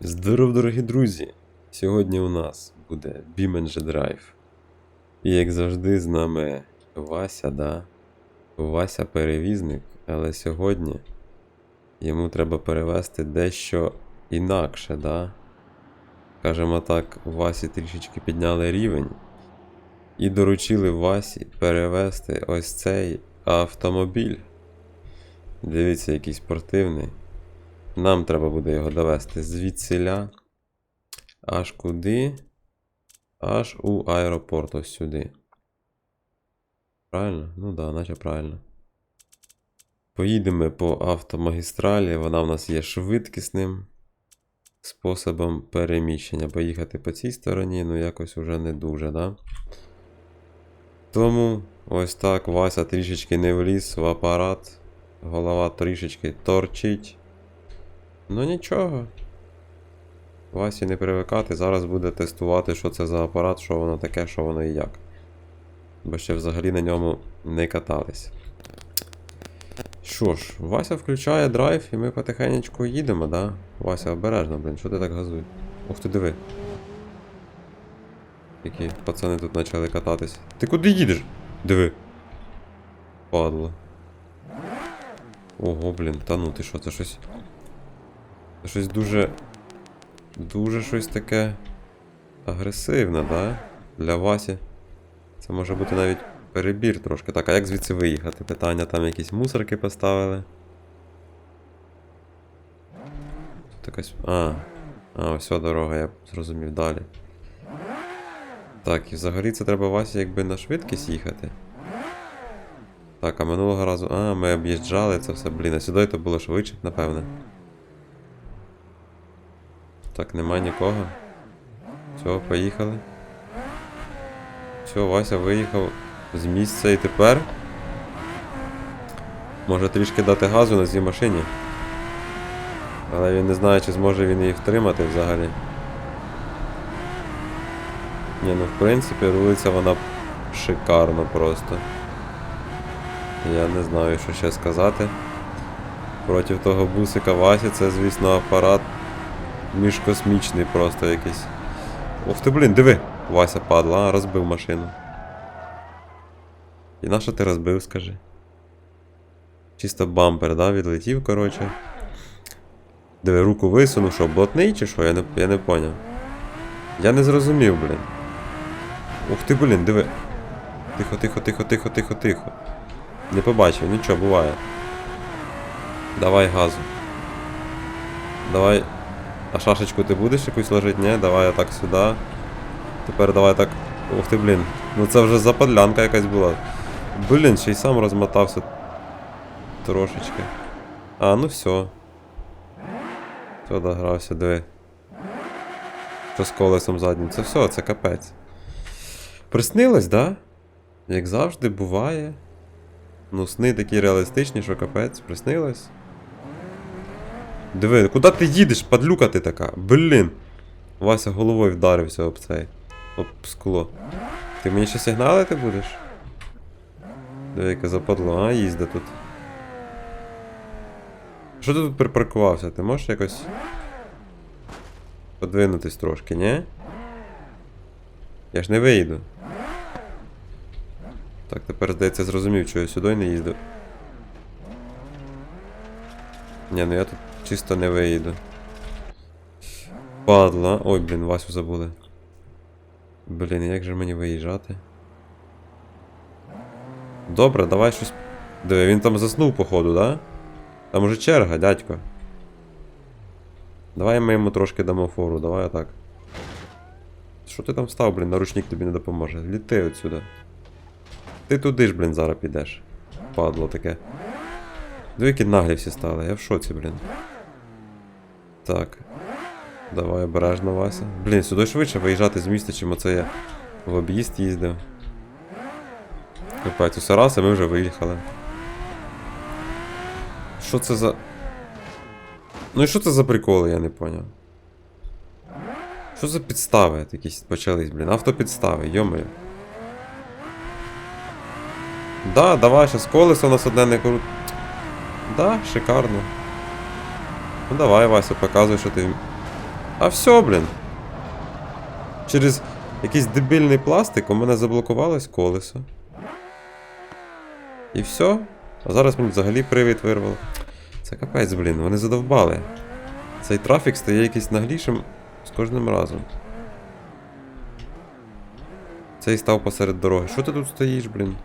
Здоров, дорогі друзі! Сьогодні у нас буде BeamNG Drive. І як завжди, з нами Вася, да? Вася перевізник, але сьогодні йому треба перевезти дещо інакше, да? Скажімо так, Васі трішечки підняли рівень. І доручили Васі перевезти ось цей автомобіль. Дивіться, який спортивний. Нам треба буде його довести звідсиля. Аж куди? Аж у аеропорт ось сюди. Правильно? Ну да, наче правильно. Поїдемо по автомагістралі, вона в нас є швидкісним способом переміщення. Поїхати по цій стороні, ну якось уже не дуже, да? Тому ось так Вася трішечки не вліз в апарат. Голова трішечки торчить. Ну нічого. Васі не привикати, зараз буде тестувати, що це за апарат, що воно таке, що воно і як. Бо ще взагалі на ньому не катались. Що ж, Вася включає драйв і ми потихенечку їдемо, да? Вася, обережно, блін, що ти так газуєш? Ух ти диви. Які пацани тут почали кататись. Ти куди їдеш? Диви. Падло. Ого, блін, та ну ти що, це щось. Щось дуже. Дуже щось таке агресивне, да? Для Васі. Це може бути навіть перебір трошки. Так, а як звідси виїхати? Питання, там якісь мусорки поставили. Тут якась. А. А, ось дорога, я зрозумів далі. Так, і взагалі це треба Васі якби на швидкість їхати. Так, а минулого разу. А, ми об'їжджали це все, блін, а сюди то було швидше, напевне. Так, нема нікого. Все, поїхали. Все, Вася виїхав з місця і тепер. Може трішки дати газу на цій машині. Але він не знає, чи зможе він її втримати взагалі. Ні, ну в принципі рулиться вона шикарно просто. Я не знаю, що ще сказати. Проти того бусика Васі це, звісно, апарат міжкосмічний просто якийсь. Ух ти, блін, диви! Вася падла, а, розбив машину. І на що ти розбив, скажи? Чисто бампер, да, відлетів, коротше. Диви, руку висунув, що, блатний чи що? Я не, я не поняв. Я не зрозумів, блін. Ух ти, блін, диви. Тихо, тихо, тихо, тихо, тихо, тихо. Не побачив, нічого, буває. Давай газу. Давай. А шашечку ти будеш якусь ложити? Ні, давай так сюди. Тепер давай так. Ух ти, блін. Ну це вже западлянка якась була. Блін, ще й сам розмотався. Трошечки. А, ну все. Все, догрався, диви. Що з колесом заднім? Це все, це капець. Приснилось, да? Як завжди буває. Ну, сни такі реалістичні, що капець, приснилось. Диви, куди ти їдеш, падлюка ти така? Блін. Вася головою вдарився об цей. Об скло. Ти мені ще сигналити будеш? Диви, яке западло, а їзде тут. Що ти тут припаркувався? Ти можеш якось. Подвинутись трошки, ні? Я ж не вийду. Так, тепер здається зрозумів, що я сюди не їздив. Ні, ну я тут чисто не виїду. Падла. Ой, блін, Васю забули. Блін, як же мені виїжджати? Добре, давай щось. Диви, він там заснув, походу, да? Там уже черга, дядько. Давай ми йому трошки дамо фору, давай отак. Що ти там став, блін, наручник тобі не допоможе. Літи отсюда. Ти туди ж, блін, зараз підеш. Падло таке. Які наглі всі стали, я в шоці, блін. Так. Давай обережно, Вася. Блін, сюди швидше виїжджати з міста, чим оце я в об'їзд їздив. Капець, усе раз, і ми вже виїхали. Що це за. Ну і що це за приколи, я не поняв. Що за підстави такі почались, блін? Автопідстави, йомаю. Да, давай, щас колесо у нас одне не крут. Да, шикарно. Ну давай, Вася, показуй, що ти А все, блін. Через якийсь дебільний пластик у мене заблокувалось колесо. І все. А зараз мені взагалі привід вирвало. Це капець, блін, вони задовбали. Цей трафік стає якийсь наглішим з кожним разом. Цей став посеред дороги. Що ти тут стоїш, блін?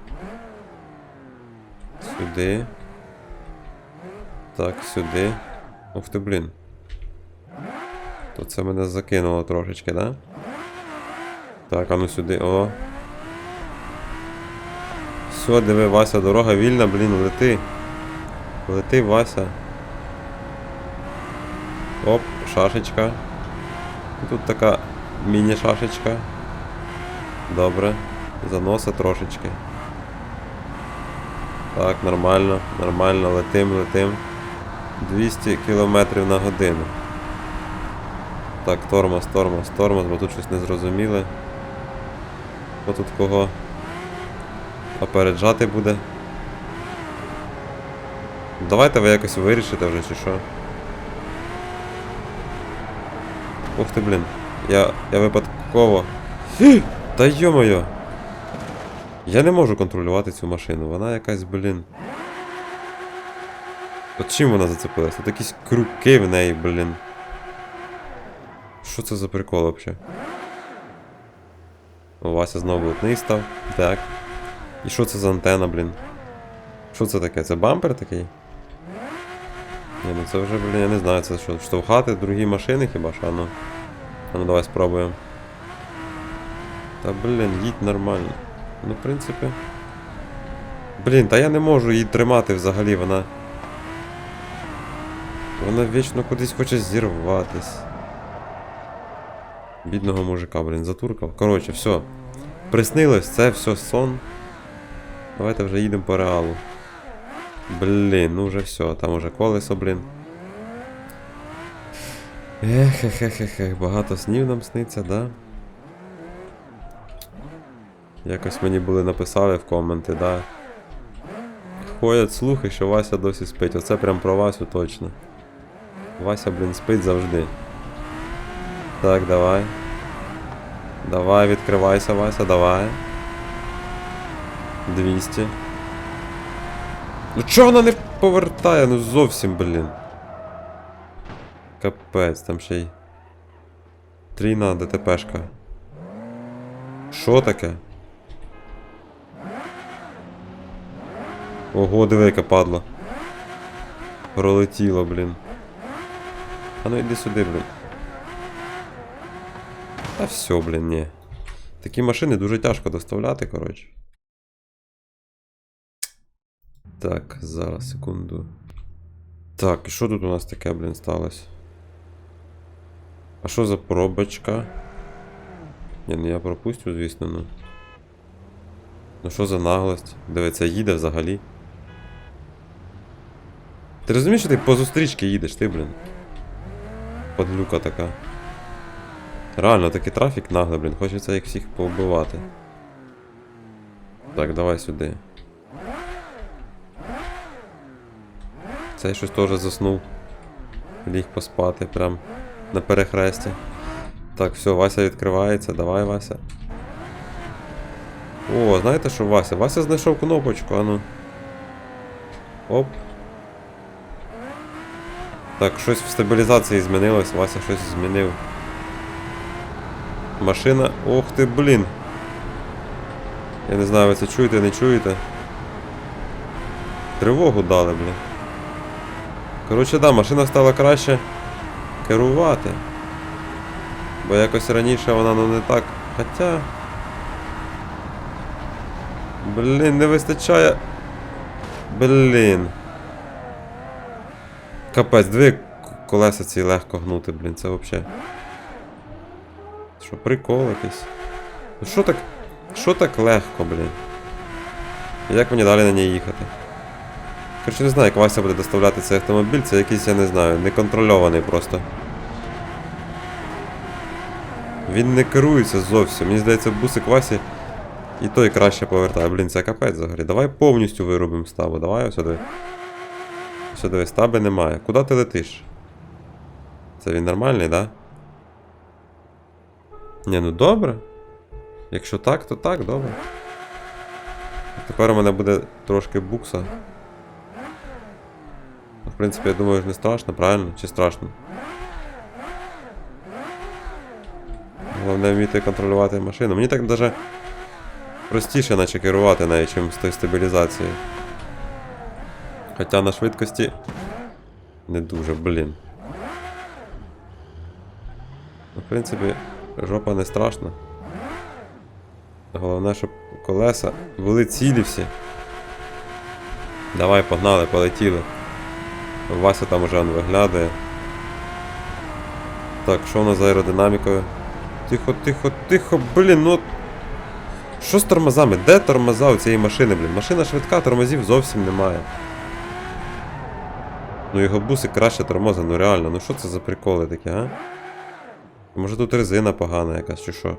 Сюди. Так, сюди. Ух ти, блін. То це мене закинуло трошечки, да? Так, а ну сюди, о. Все, диви, Вася, дорога вільна, блін, лети. Лети, Вася. Оп, шашечка. Тут така міні-шашечка. Добре. Заноса трошечки. Так, нормально, нормально, летим, летим. 200 км на годину. Так, тормоз, тормоз, тормоз, бо тут щось незрозуміле. Хто тут кого опереджати буде? Давайте ви якось вирішите вже чи що. Ух ти, блін. Я. я випадково. Та йо-моє! Я не можу контролювати цю машину, вона якась, блін. От чим вона зацепилась? Тут якісь крюки в неї, блін. Що це за прикол вообще? О, Вася знову блатний став. Так. І що це за антена, блін? Що це таке? Це бампер такий? Ні, ну це вже, блін, я не знаю, це що, штовхати другі машини хіба що, ну. А ну давай спробуємо. Та блін, їдь нормально. Ну, в принципі. Блін, та я не можу її тримати взагалі, вона. Вона вічно кудись хоче зірватись. Бідного мужика, блін, затуркав. Коротше, все. Приснилось, це все сон. Давайте вже їдемо по реалу. Блін, ну вже все, там уже колесо, блін. Ех, ех, ех, ех, ех, багато снів нам сниться, да? Якось мені були написали в коменти, да. Ходять слухи, що Вася досі спить. Оце прям про Васю точно. Вася, блін, спить завжди. Так, давай. Давай, відкривайся, Вася, давай. 200. Ну чого вона не повертає? Ну зовсім, блін. Капець, там ще й. Трійна ДТПшка. Що таке? Ого, диви, яке падло. Пролетіло, блін. А ну йди сюди, блін. Та все, блін, ні. Такі машини дуже тяжко доставляти, коротше. Так, зараз, секунду. Так, і що тут у нас таке, блін, сталося? А що за пробочка? Ні, ну я пропустю, звісно, ну. Ну що за наглость? Дивиться, їде взагалі. Ти розумієш, що ти по зустрічки їдеш, ти, блін. Подлюка така. Реально, такий трафік наглий, блін, хочеться їх всіх повбивати. Так, давай сюди. Цей щось теж заснув. Ліг поспати прям на перехресті. Так, все, Вася відкривається, давай, Вася. О, знаєте що, Вася? Вася знайшов кнопочку, ану. Оп. Так, щось в стабілізації змінилось, Вася щось змінив. Машина. Ох ти, блін. Я не знаю, ви це чуєте, не чуєте. Тривогу дали, блін. Коротше, да, машина стала краще керувати. Бо якось раніше вона ну не так. Хоча. Блін, не вистачає. Блін. Капець, к- колеса ці легко гнути, блін, це взагалі. Що, прикол якийсь? Ну що так. Що так легко, блін? Як мені далі на ній їхати? Коротше, не знаю, як Вася буде доставляти цей автомобіль, це якийсь, я не знаю, неконтрольований просто. Він не керується зовсім. Мені здається, бусик Васі і той краще повертає. Блін, це капець взагалі. Давай повністю виробимо ставу. Давай ось сюди. Ось сюди, стаби немає. Куди ти летиш? Це він нормальний, да? Ні, ну добре. Якщо так, то так, добре. Тепер у мене буде трошки букса. В принципі, я думаю, ж не страшно, правильно? Чи страшно? Головне вміти контролювати машину. Мені так даже простіше наче керувати навіть, чим з тою стабілізацією. Хоча на швидкості не дуже, блін. Ну, в принципі, жопа не страшна. Головне, щоб колеса були цілі всі. Давай, погнали, полетіли. Вася там уже виглядає. Так, що у нас з аеродинамікою? Тихо, тихо, тихо, блін, ну. Що з тормозами? Де тормоза у цієї машини, блін? Машина швидка, тормозів зовсім немає. Ну його буси краще тормоза, ну реально, ну що це за приколи такі, а? Може тут резина погана якась, чи що?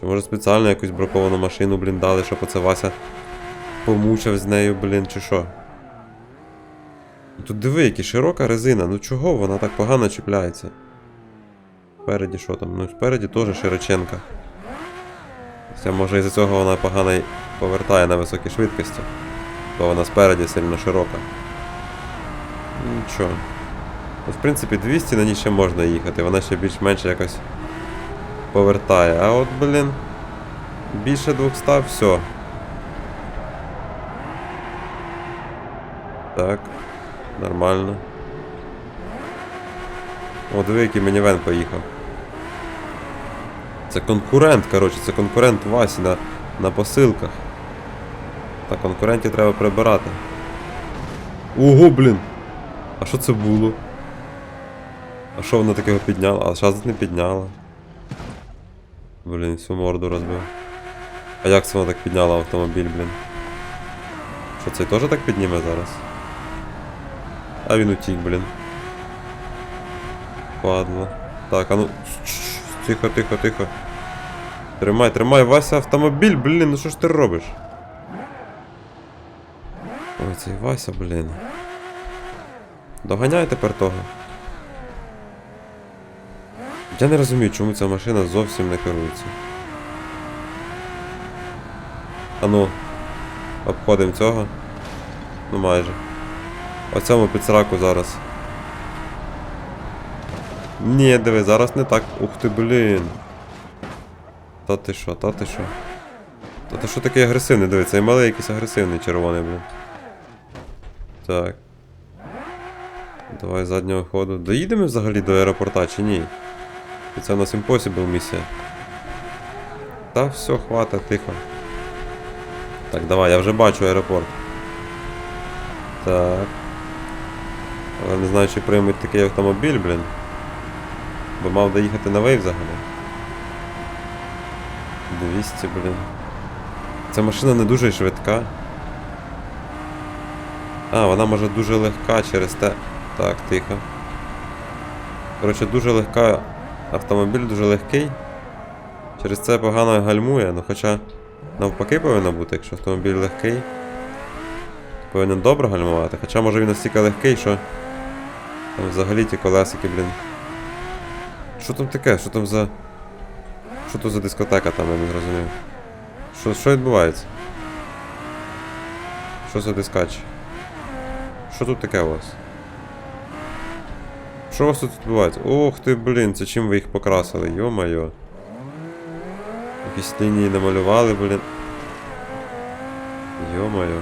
Чи може спеціально якусь браковану машину, блін, дали, щоб оце Вася помучав з нею, блін, чи що? Тут диви, яка широка резина, ну чого вона так погано чіпляється? Спереді що там? Ну спереді теж широченка. Це може із-за цього вона погано повертає на високій швидкості. Бо вона спереді сильно широка. Нічого. Ну, в принципі, 200 на ній ще можна їхати, вона ще більш-менш якось повертає. А от, блін. Більше 200, все. Так. Нормально. О, диви, який мінівен поїхав. Це конкурент, коротше, це конкурент Васі на, на посилках. Та конкурентів треба прибирати. Ого, блін! А що це було? А що вона такого підняла? А зараз не підняла. Блін, всю морду розбив. А як це вона так підняла автомобіль, блін? Що цей теж так підніме зараз? А він утік, блін. Падла. Так, а ну. Тихо, тихо, тихо. Тримай, тримай, Вася автомобіль, блін, ну що ж ти робиш? Ой, цей Вася, блін. Доганяй тепер того. Я не розумію, чому ця машина зовсім не керується. А ну, обходимо цього. Ну майже. Оцьому під сраку зараз. Ні, диви, зараз не так. Ух ти, блін. Та ти що, та ти що? Та ти що такий агресивний, диви, цей малий якийсь агресивний червоний, блін. Так. Давай заднього ходу. Доїдемо взагалі до аеропорта чи ні? І це у нас Impossible місія. Та все, хвата, тихо. Так, давай, я вже бачу аеропорт. Так. Але не знаю, чи приймуть такий автомобіль, блін. Бо мав доїхати на вей взагалі. 200, блін. Ця машина не дуже швидка. А, вона може дуже легка через те. Так, тихо. Коротше, дуже легка. Автомобіль дуже легкий. Через це погано гальмує, ну хоча навпаки повинно бути, якщо автомобіль легкий. Повинен добре гальмувати. Хоча може він настільки легкий, що. Там взагалі ті колесики, блін. Що там таке? Що там за. Що то за дискотека там, я не зрозумів. Що, що відбувається? Що за дискач? Що тут таке у вас? Що у вас тут відбувається? Ох ти, блін, це чим ви їх покрасили? Йо-майо. Якісь лінії намалювали, блін. Йо-майо.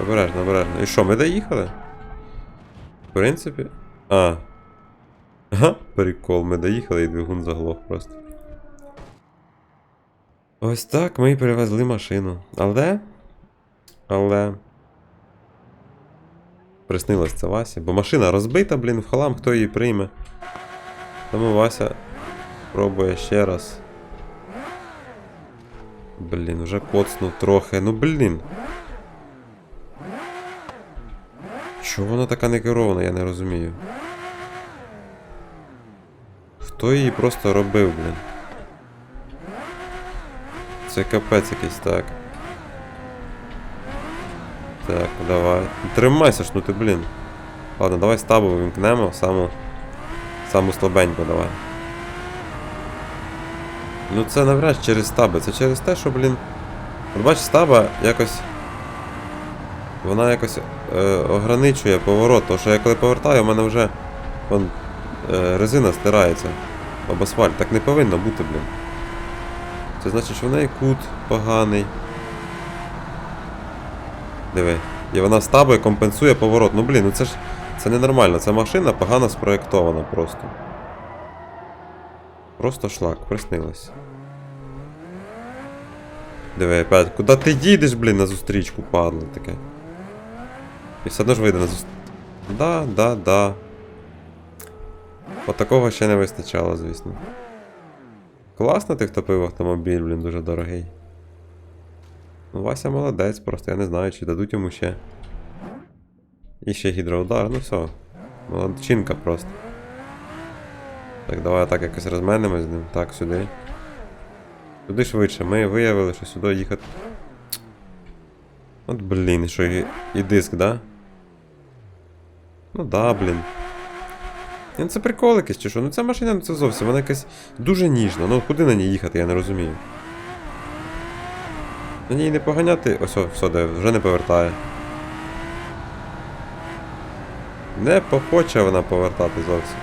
Обережно, обережно. І що, ми доїхали? В принципі. А. Ага, прикол, ми доїхали і двигун заглох просто. Ось так ми і перевезли машину. Але. Але. Приснилось це Васі, бо машина розбита, блін, в халам, хто її прийме. Тому Вася пробує ще раз. Блін, вже коцнув трохи. Ну блін. Чого вона така не керована, я не розумію. Хто її просто робив, блін? Це капець якийсь так. Так, давай. Тримайся ж, ну ти, блін. Ладно, давай з табу вимкнемо, саму. Саму слабеньку давай. Ну це навряд через стаби, це через те, що, блін. От бачиш, стаба якось. Вона якось е, ограничує поворот, тому що я коли повертаю, у мене вже вон, е, резина стирається об асфальт. Так не повинно бути, блін. Це значить, що в неї кут поганий. Диви. І вона стабою компенсує поворот. Ну блін, ну це ж це ненормально. Ця машина погано спроєктована просто. Просто шлак, приснилось. Диви, опять, куди ти їдеш, блін, на зустрічку, падло таке. І все одно ж вийде на зустрічку. Да, да, да. От такого ще не вистачало, звісно. Класно ти втопив автомобіль, блін, дуже дорогий. Ну, Вася молодець, просто я не знаю, чи дадуть йому ще. І ще гідроудар, ну все. Молодчинка просто. Так, давай так якось розменемось з ним. Так, сюди. Сюди швидше. Ми виявили, що сюди їхати. От блін, що і, і диск, да? Ну да, блін. Ну, це прикол якийсь чи що? Ну ця машина ну, це зовсім, вона якась дуже ніжна. Ну куди на ній їхати, я не розумію. На ній не поганяти. Ось, все, де, вже не повертає. Не похоче вона повертати зовсім.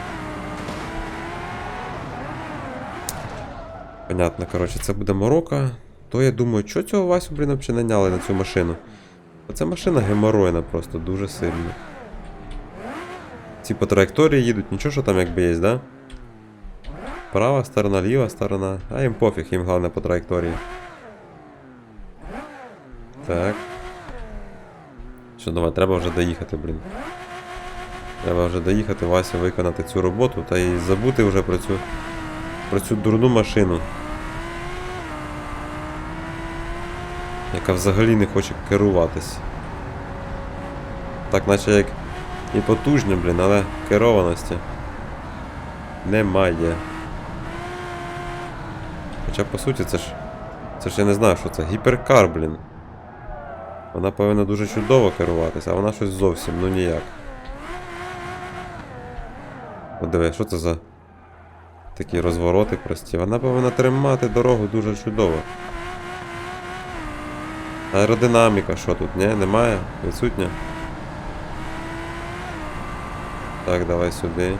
Понятно, коротше, це буде морока. То я думаю, що цього Васю, блін, взагалі наняли на цю машину. Оця машина геморойна просто дуже сильно. Ці по траєкторії їдуть, нічого, що там якби є, да? Права сторона, ліва сторона. А їм пофіг, їм головне по траєкторії. Так. Що, давай, треба вже доїхати, блін. Треба вже доїхати, Вася виконати цю роботу та і забути вже про цю. Про цю дурну машину. Яка взагалі не хоче керуватись. Так, наче як і потужно, блін, але керованості немає. Хоча по суті це ж. Це ж я не знаю, що це. Гіперкар, блін. Вона повинна дуже чудово керуватися, а вона щось зовсім, ну ніяк. От диви, що це за такі розвороти прості? Вона повинна тримати дорогу дуже чудово. Аеродинаміка, що тут? Ні, немає? Відсутня? Так, давай сюди.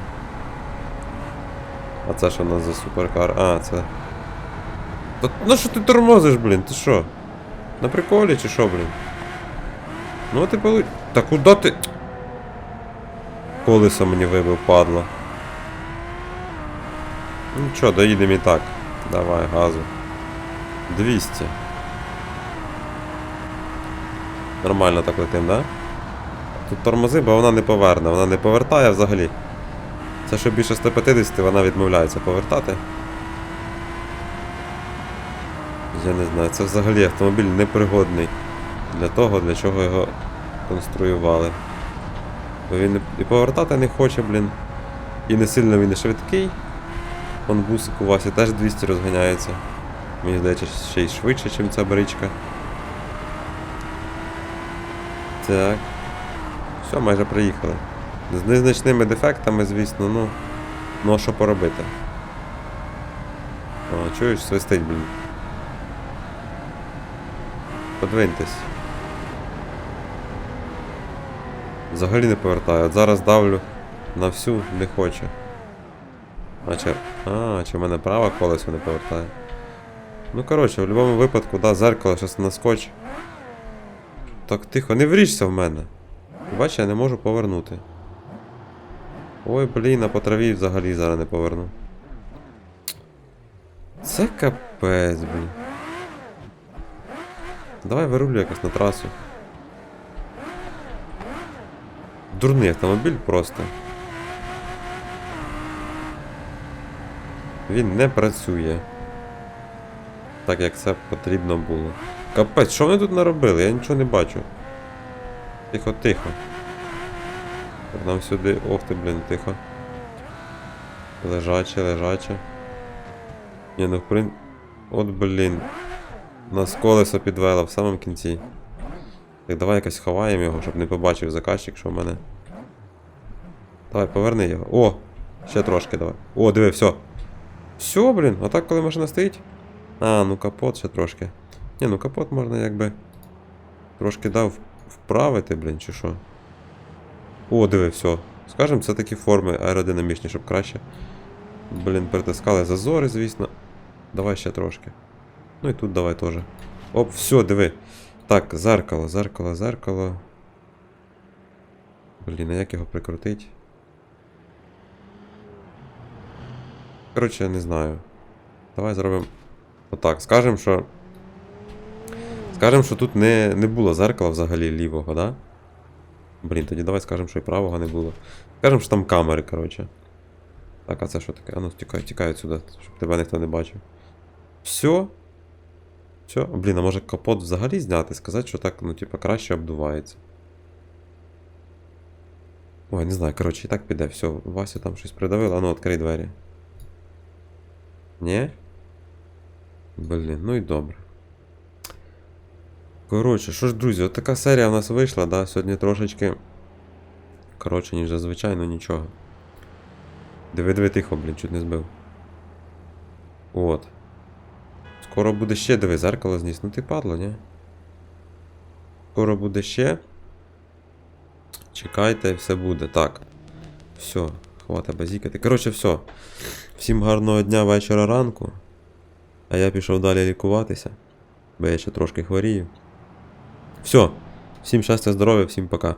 А це що у нас за суперкар? А, це. Та ну що ти тормозиш, блін? Ти що? На приколі чи що, блін? Ну ти полу... Та куди ти. Колесо мені вибив, падла. Ну чо, доїдемо і так. Давай, газу. 200. Нормально так летим, да? Тут тормози, бо вона не поверне, вона не повертає взагалі. Це що більше 150, вона відмовляється повертати. Я не знаю, це взагалі автомобіль непригодний для того, для чого його конструювали. Бо він і повертати не хоче, блін. І не сильно він і швидкий. Вон бусик у Васі теж 200 розганяється. Мені здається, ще й швидше, ніж ця бричка. Так. Все, майже приїхали. З незначними дефектами, звісно, ну. Ну а що поробити? О, чуєш, свистить, блін. Подвиньтесь. Взагалі не повертаю. От зараз давлю на всю не хоче. А чи. А, чи в мене праве колесо не повертає. Ну коротше, в будь-якому випадку, да, зеркало щось наскоч. Так тихо, не вріжся в мене. Бачиш, я не можу повернути. Ой, блін, а по траві взагалі зараз не поверну. Це капець, блін. Давай вирулю якось на трасу. Дурний автомобіль просто. Він не працює. Так як це потрібно було. Капець, що вони тут наробили? Я нічого не бачу. Тихо, тихо. Нам сюди. Ох ти, блін, тихо. Лежаче, лежаче. Ні, ну в прин... От блін. Нас колесо підвело в самому кінці. Так давай якось ховаємо його, щоб не побачив заказчик, що в мене. Давай, поверни його. О! Ще трошки давай. О, диви, все. Все, блін, а так коли машина стоїть. А, ну капот ще трошки. Ні, ну капот можна якби. Трошки дав вправити, блін, чи що. О, диви, все. Скажем, це такі форми аеродинамічні, щоб краще. Блін, притискали зазори, звісно. Давай ще трошки. Ну і тут давай теж. Оп, все, диви. Так, зеркало, зеркало, зеркало. Блін, а як його прикрутить? Коротше, я не знаю. Давай зробимо. Отак. Скажемо, що. Скажемо, що тут не, не було зеркала взагалі лівого, да? Блін, тоді давай скажемо, що і правого не було. Скажемо, що там камери, коротше. Так, а це що таке? А ну, тікай, тікай сюди, щоб тебе ніхто не бачив. Все. Все. Блін, а може капот взагалі зняти? Сказати, що так, ну, типа, краще обдувається. Ой, не знаю, коротше, і так піде. Все, Вася там щось придавила. А ну, відкрий двері. Ні? Блін, ну і добре. Коротше, що ж, друзі, от така серія в нас вийшла, да, сьогодні трошечки. Коротше, ніж зазвичай, ну нічого. Диви, диви, тихо, блін, чуть не збив. От. Скоро буде ще, диви, зеркало зніс. Ну ти падло, ні? Скоро буде ще. Чекайте, все буде. Так. Все, хвата базікати. Коротше, все. Всім гарного дня, вечора, ранку. А я пішов далі лікуватися. Бо я ще трошки хворію. Все. Всім щастя, здоров'я, всім пока.